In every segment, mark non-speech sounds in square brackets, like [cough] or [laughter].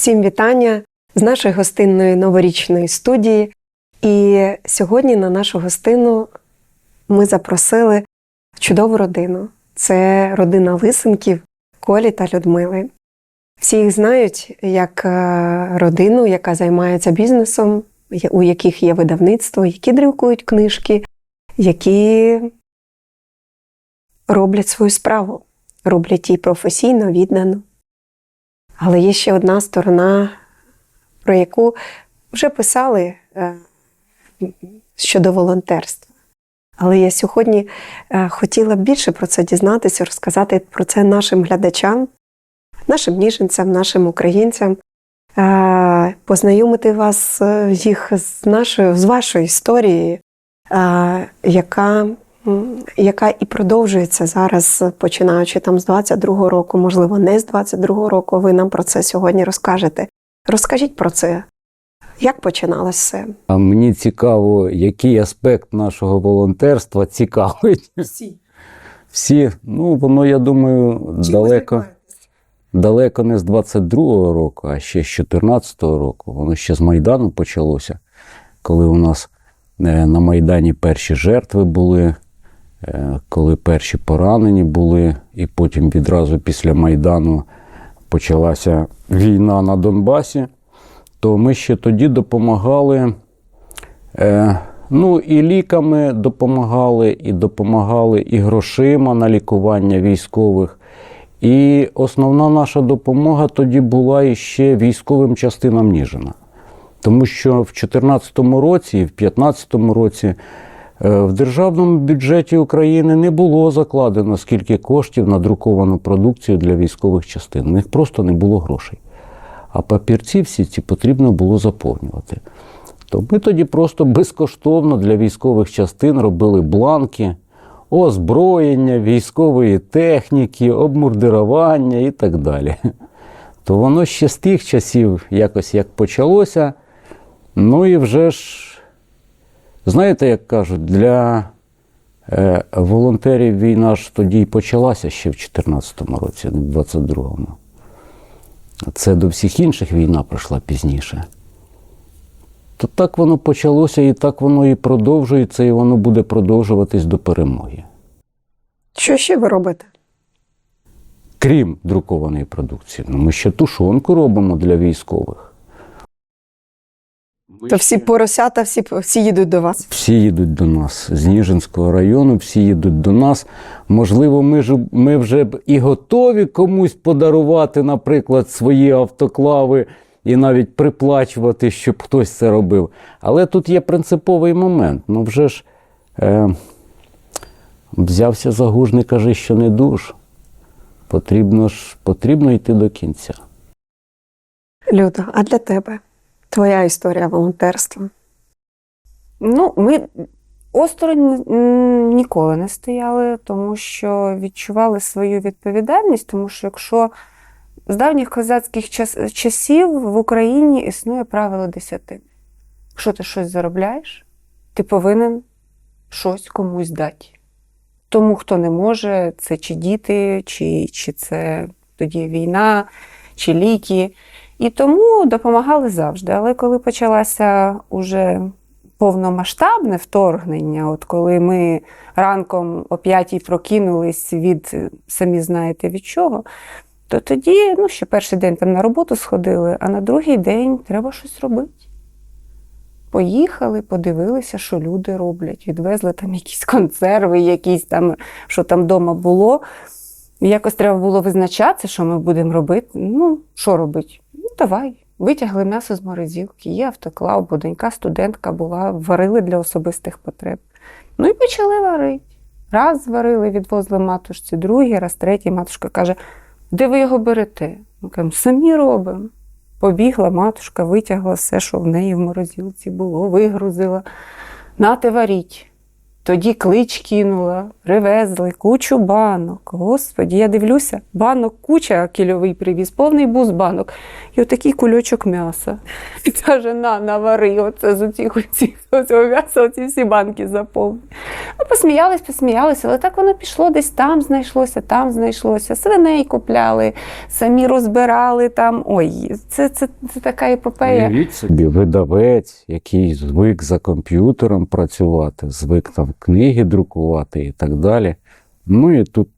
Всім вітання з нашої гостинної новорічної студії. І сьогодні на нашу гостину ми запросили чудову родину. Це родина Лисенків, Колі та Людмили. Всі їх знають як е, родину, яка займається бізнесом, у яких є видавництво, які друкують книжки, які роблять свою справу, роблять її професійно, віддано. Але є ще одна сторона, про яку вже писали е, щодо волонтерства. Але я сьогодні е, хотіла більше про це дізнатися, розказати про це нашим глядачам, нашим ніженцям, нашим українцям, е, познайомити вас їх з нашою, з вашою історією, яка, яка і продовжується зараз, починаючи там з 22-го року, можливо, не з 22-го року. Ви нам про це сьогодні розкажете. Розкажіть про це. Як починалось все? А мені цікаво, який аспект нашого волонтерства цікавить. Всі. Всі, ну воно, я думаю, далеко, далеко не з 22-го року, а ще з 14-го року. Воно ще з Майдану почалося, коли у нас е, на Майдані перші жертви були, коли перші поранені були, і потім відразу після Майдану почалася війна на Донбасі, то ми ще тоді допомагали. Е, ну, і ліками допомагали, і допомагали і грошима на лікування військових. І основна наша допомога тоді була іще військовим частинам Ніжина. Тому що в 2014 році і в 2015 році е, в державному бюджеті України не було закладено скільки коштів на друковану продукцію для військових частин. У них просто не було грошей. А папірці всі ці потрібно було заповнювати. То ми тоді просто безкоштовно для військових частин робили бланки, озброєння, військової техніки, обмурдирування і так далі. То воно ще з тих часів якось як почалося. Ну і вже ж, знаєте, як кажуть, для е, волонтерів війна ж тоді й почалася ще в 2014 році, в 22-му. Це до всіх інших війна пройшла пізніше. То так воно почалося, і так воно і продовжується, і воно буде продовжуватись до перемоги. Що ще ви робите? Крім друкованої продукції. Ну, ми ще тушонку робимо для військових. То всі поросята, всі, всі їдуть до вас. Всі їдуть до нас з Ніжинського району, всі їдуть до нас. Можливо, ми, ж, ми вже б і готові комусь подарувати, наприклад, свої автоклави і навіть приплачувати, щоб хтось це робив. Але тут є принциповий момент. Ну вже ж е, взявся за гуж, не кажи, що не душ. Потрібно ж потрібно йти до кінця. Люда, а для тебе? Твоя історія волонтерства. Ну, ми осторонь ніколи не стояли, тому що відчували свою відповідальність, тому що якщо з давніх козацьких час, часів в Україні існує правило десятини. Якщо ти щось заробляєш, ти повинен щось комусь дати. Тому, хто не може, це чи діти, чи, чи це тоді війна, чи ліки. І тому допомагали завжди. Але коли почалося уже повномасштабне вторгнення, от коли ми ранком о п'ятій прокинулись від самі знаєте від чого, то тоді, ну, ще перший день там на роботу сходили, а на другий день треба щось робити. Поїхали, подивилися, що люди роблять, відвезли там якісь консерви, якісь там, що там вдома було. Якось треба було визначатися, що ми будемо робити. Ну, що робити? Давай. Витягли м'ясо з морозилки, є автоклав, бо донька студентка була, варили для особистих потреб. Ну і почали варити. Раз зварили, відвозили матушці, другий, раз третій. Матушка каже: де ви його берете? Ми кажемо, самі робимо. Побігла матушка, витягла все, що в неї в морозилці було, вигрузила. Нате варіть. Тоді клич кинула, привезли кучу банок. Господі, я дивлюся, банок куча кільовий привіз, повний бус банок. І отакий кульочок м'яса. [laughs] І каже, на, навари, оце з оцих оцього м'яса, оці всі банки заповни. Ну, посміялись, посміялися, але так воно пішло, десь там знайшлося, там знайшлося. Свиней купляли, самі розбирали там. Ой, це, це, це така епопея. Уявіть собі, видавець, який звик за комп'ютером працювати, звик там книги друкувати і так далі. Ну і тут,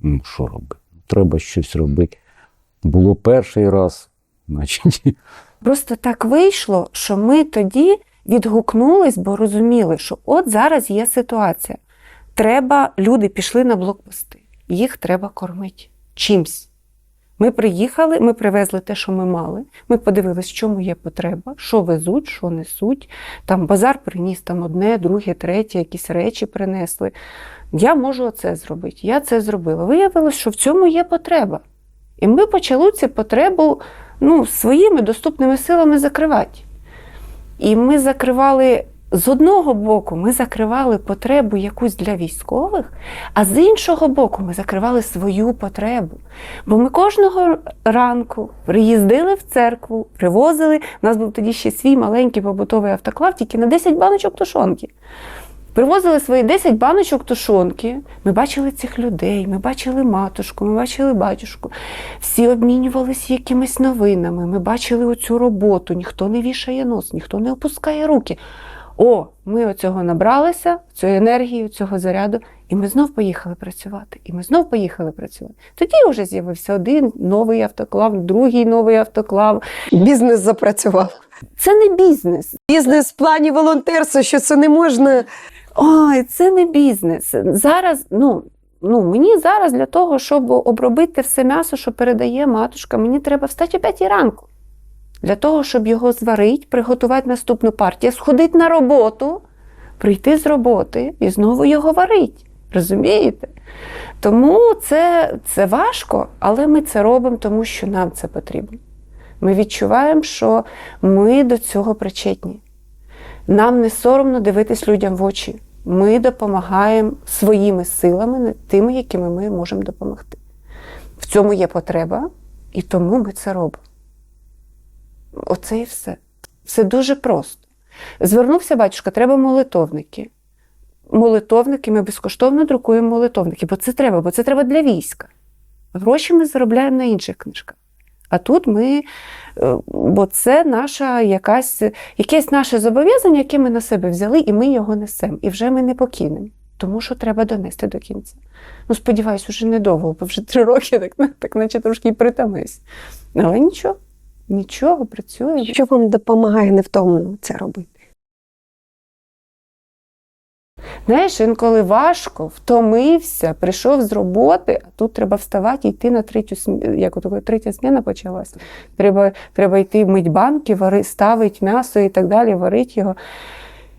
ну що робити? Треба щось робити. Було перший раз, значить. Просто так вийшло, що ми тоді відгукнулись, бо розуміли, що от зараз є ситуація. Треба, люди пішли на блокпости, їх треба кормити чимсь. Ми приїхали, ми привезли те, що ми мали. Ми подивилися, чому є потреба, що везуть, що несуть. Там базар приніс там одне, друге, третє, якісь речі принесли. Я можу це зробити. Я це зробила. Виявилось, що в цьому є потреба. І ми почали цю потребу ну, своїми доступними силами закривати. І ми закривали з одного боку, ми закривали потребу якусь для військових, а з іншого боку, ми закривали свою потребу. Бо ми кожного ранку приїздили в церкву, привозили. У нас був тоді ще свій маленький побутовий автоклав, тільки на 10 баночок тушонки. Привозили свої 10 баночок тушонки. Ми бачили цих людей, ми бачили матушку, ми бачили батюшку. Всі обмінювалися якимись новинами. Ми бачили оцю роботу. Ніхто не вішає нос, ніхто не опускає руки. О, ми оцього набралися, цієї енергії, цього заряду, і ми знов поїхали працювати. І ми знов поїхали працювати. Тоді вже з'явився один новий автоклав, другий новий автоклав. Бізнес запрацював. Це не бізнес. Бізнес в плані волонтерства, що це не можна. Ой, це не бізнес. Зараз, ну, ну мені зараз для того, щоб обробити все м'ясо, що передає матушка, мені треба встати о 5 ранку. Для того, щоб його зварити, приготувати наступну партію, сходити на роботу, прийти з роботи і знову його варити. Розумієте? Тому це, це важко, але ми це робимо, тому що нам це потрібно. Ми відчуваємо, що ми до цього причетні. Нам не соромно дивитись людям в очі. Ми допомагаємо своїми силами, тими, якими ми можемо допомогти. В цьому є потреба, і тому ми це робимо. Оце і все. Все дуже просто. Звернувся батюшка, треба молитовники. Молитовники, ми безкоштовно друкуємо молитовники, бо це треба, бо це треба для війська. Гроші ми заробляємо на інших книжках. А тут ми, е, бо це наша якась, якесь наше зобов'язання, яке ми на себе взяли, і ми його несемо. І вже ми не покинемо. Тому що треба донести до кінця. Ну, сподіваюсь, уже недовго, бо вже три роки, так, так наче трошки і притомився. Але нічого, нічого, працює. Що вам допомагає невтомно це робити? Знаєш, інколи важко, втомився, прийшов з роботи, а тут треба вставати і йти на третю сміну. Як от третя зміна почалася. Треба, треба йти мить банки, вари, ставити м'ясо і так далі, варити його.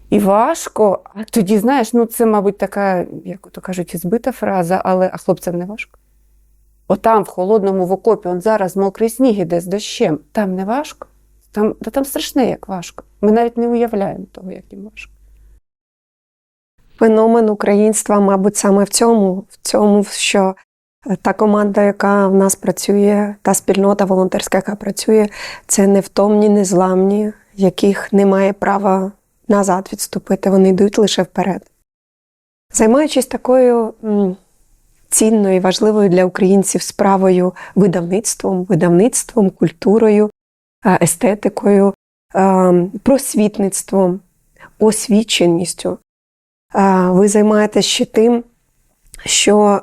І важко. А тоді, знаєш, ну це, мабуть, така, як то кажуть, збита фраза, але а хлопцям не важко. Отам, в холодному в окопі, он зараз мокрий сніг іде з дощем. Там не важко. Там, та там страшне, як важко. Ми навіть не уявляємо того, як їм важко. Феномен українства, мабуть, саме в цьому, в цьому, що е, та команда, яка в нас працює, та спільнота волонтерська, яка працює, це невтомні, незламні, яких немає права назад відступити, вони йдуть лише вперед. Займаючись такою цінною і важливою для українців справою видавництвом, видавництвом, культурою, е, естетикою, е, просвітництвом, освіченістю. Е, ви займаєтесь ще тим, що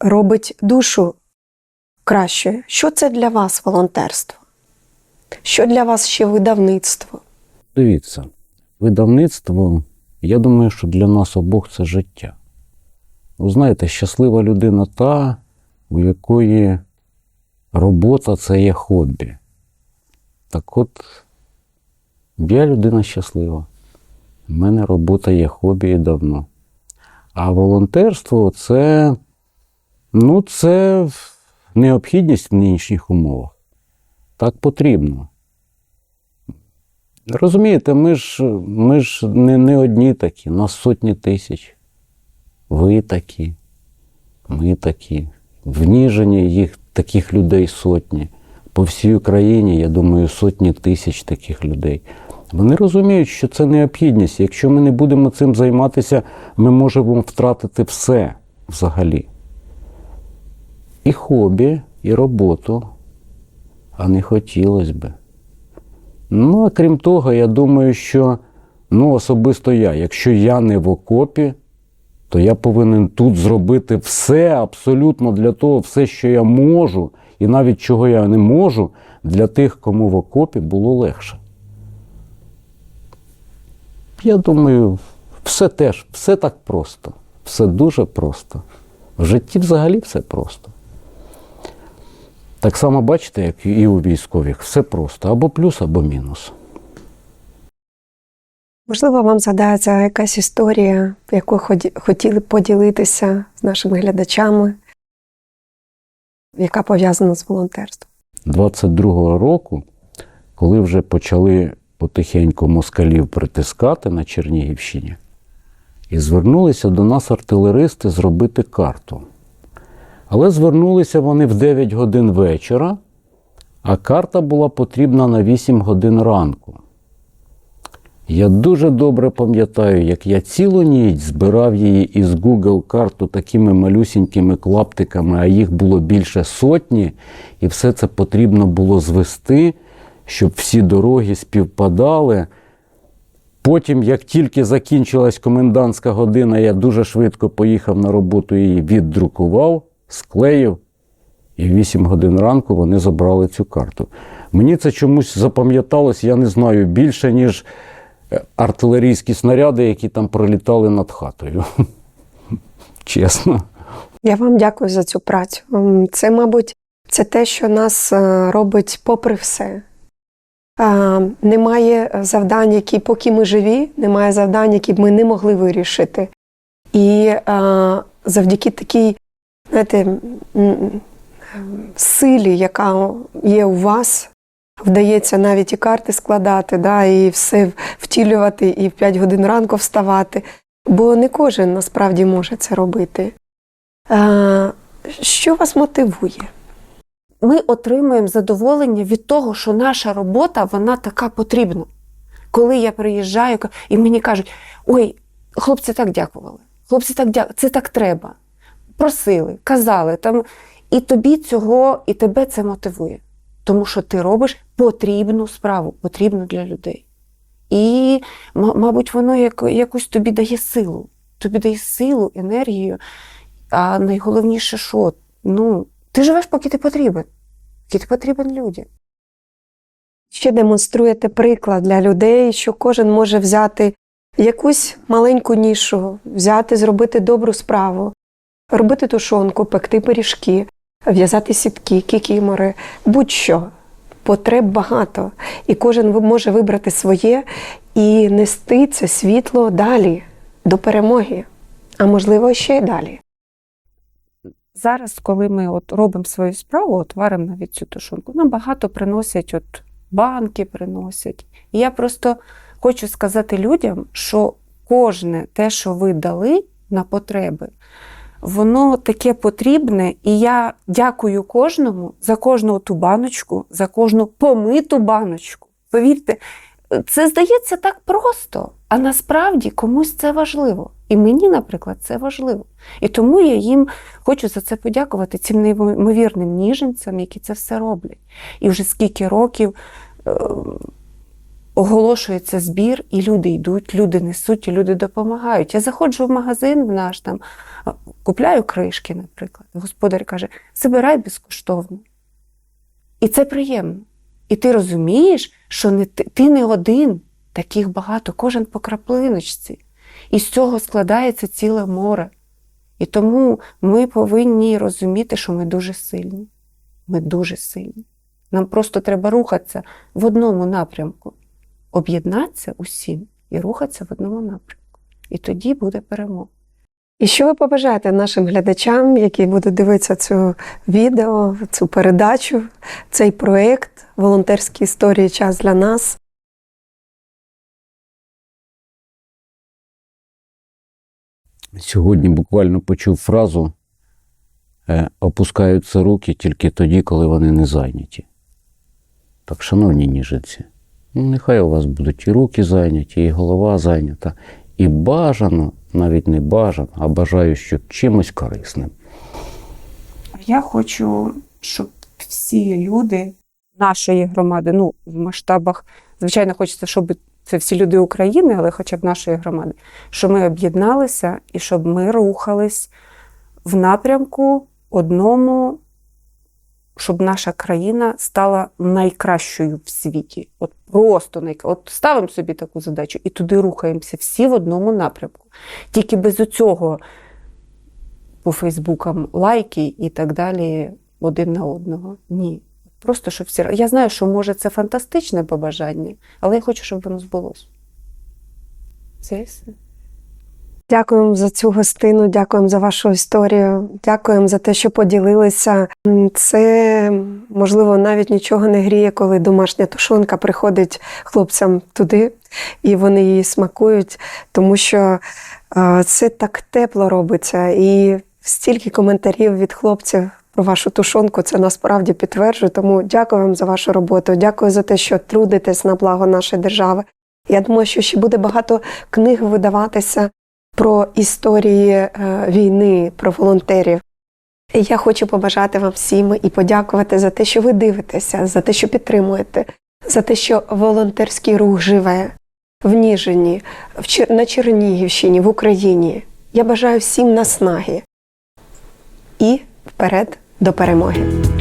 робить душу кращою. Що це для вас волонтерство? Що для вас ще видавництво? Дивіться, видавництво, я думаю, що для нас обох це життя. Ви знаєте, щаслива людина та, у якої робота це є хобі. Так от, я людина щаслива. У мене робота є хобі і давно. А волонтерство це, ну, це необхідність в нинішніх умовах. Так потрібно. Розумієте, ми ж, ми ж не, не одні такі, нас сотні тисяч. Ви такі, ми такі. В Ніжині їх таких людей сотні. По всій Україні, я думаю, сотні тисяч таких людей. Вони розуміють, що це необхідність. Якщо ми не будемо цим займатися, ми можемо втратити все взагалі. І хобі, і роботу. А не хотілося би. Ну, а крім того, я думаю, що ну, особисто я, якщо я не в окопі, то я повинен тут зробити все абсолютно для того, все, що я можу, і навіть чого я не можу, для тих, кому в окопі було легше. Я думаю, все теж, все так просто. Все дуже просто. В житті взагалі все просто. Так само бачите, як і у військових, все просто або плюс, або мінус. Можливо, вам згадається якась історія, яку хотіли поділитися з нашими глядачами, яка пов'язана з волонтерством. 22-го року, коли вже почали потихеньку москалів притискати на Чернігівщині, і звернулися до нас артилеристи зробити карту. Але звернулися вони в 9 годин вечора, а карта була потрібна на 8 годин ранку. Я дуже добре пам'ятаю, як я цілу ніч збирав її із Google карту такими малюсінькими клаптиками, а їх було більше сотні, і все це потрібно було звести, щоб всі дороги співпадали. Потім, як тільки закінчилась комендантська година, я дуже швидко поїхав на роботу її віддрукував, склеїв, і в 8 годин ранку вони забрали цю карту. Мені це чомусь запам'яталось, я не знаю, більше, ніж артилерійські снаряди, які там пролітали над хатою. [laughs] Чесно. Я вам дякую за цю працю. Це, мабуть, це те, що нас е, робить попри все. Е, Немає завдань, які, поки ми живі, немає завдань, які б ми не могли вирішити. І е, завдяки такій, знаєте, силі, яка є у вас, вдається навіть і карти складати, да, і все втілювати, і в 5 годин ранку вставати. Бо не кожен насправді може це робити. Е, Що вас мотивує? Ми отримуємо задоволення від того, що наша робота вона така потрібна. Коли я приїжджаю і мені кажуть, ой, хлопці так дякували, хлопці так дякували, це так треба. Просили, казали там. І тобі цього, і тебе це мотивує. Тому що ти робиш потрібну справу, потрібну для людей. І, мабуть, воно як, якось тобі дає силу. Тобі дає силу, енергію. А найголовніше, що ну, ти живеш, поки ти потрібен, поки ти потрібен людям. Ще демонструєте приклад для людей, що кожен може взяти якусь маленьку нішу, взяти, зробити добру справу, робити тушонку, пекти пиріжки, в'язати сітки, кікімори, будь-що. Потреб багато, і кожен може вибрати своє і нести це світло далі, до перемоги, а можливо, ще й далі. Зараз, коли ми от робимо свою справу, от варимо навіть цю тушонку, нам багато приносять, от банки приносять. І я просто хочу сказати людям, що кожне те, що ви дали на потреби, воно таке потрібне, і я дякую кожному за кожну ту баночку, за кожну помиту баночку. Повірте, це здається так просто, а насправді комусь це важливо. І мені, наприклад, це важливо. І тому я їм хочу за це подякувати цим неймовірним ніженцям, які це все роблять. І вже скільки років е, оголошується збір, і люди йдуть, люди несуть, і люди допомагають. Я заходжу в магазин в наш там, купляю кришки, наприклад. Господар каже: забирай безкоштовно. І це приємно. І ти розумієш, що не ти не один, таких багато, кожен по краплиночці. І з цього складається ціле море. І тому ми повинні розуміти, що ми дуже сильні. Ми дуже сильні. Нам просто треба рухатися в одному напрямку, об'єднатися усім і рухатися в одному напрямку. І тоді буде перемога. І що ви побажаєте нашим глядачам, які будуть дивитися цю відео, цю передачу, цей проєкт волонтерські історії час для нас? Сьогодні буквально почув фразу «Е, опускаються руки тільки тоді, коли вони не зайняті. Так, шановні ніжиці нехай у вас будуть і руки зайняті, і голова зайнята, і бажано, навіть не бажано, а бажаю, що чимось корисним. Я хочу, щоб всі люди нашої громади, ну, в масштабах, звичайно, хочеться, щоб це всі люди України, але хоча б нашої громади, щоб ми об'єдналися і щоб ми рухались в напрямку одному, щоб наша країна стала найкращою в світі. От просто найкращою. От ставимо собі таку задачу і туди рухаємося всі в одному напрямку. Тільки без цього по Фейсбукам лайки і так далі один на одного. Ні. Просто щоб всі. Я знаю, що може це фантастичне побажання, але я хочу, щоб воно збулося. Це все. Дякуємо за цю гостину, дякуємо за вашу історію, дякуємо за те, що поділилися. Це можливо навіть нічого не гріє, коли домашня тушонка приходить хлопцям туди, і вони її смакують, тому що це так тепло робиться. І стільки коментарів від хлопців про вашу тушонку це насправді підтверджує. Тому дякую вам за вашу роботу. Дякую за те, що трудитесь на благо нашої держави. Я думаю, що ще буде багато книг видаватися про історії е, війни, про волонтерів. Я хочу побажати вам всім і подякувати за те, що ви дивитеся, за те, що підтримуєте, за те, що волонтерський рух живе в Ніжині, в Чер- на Чернігівщині, в Україні. Я бажаю всім наснаги і вперед до перемоги.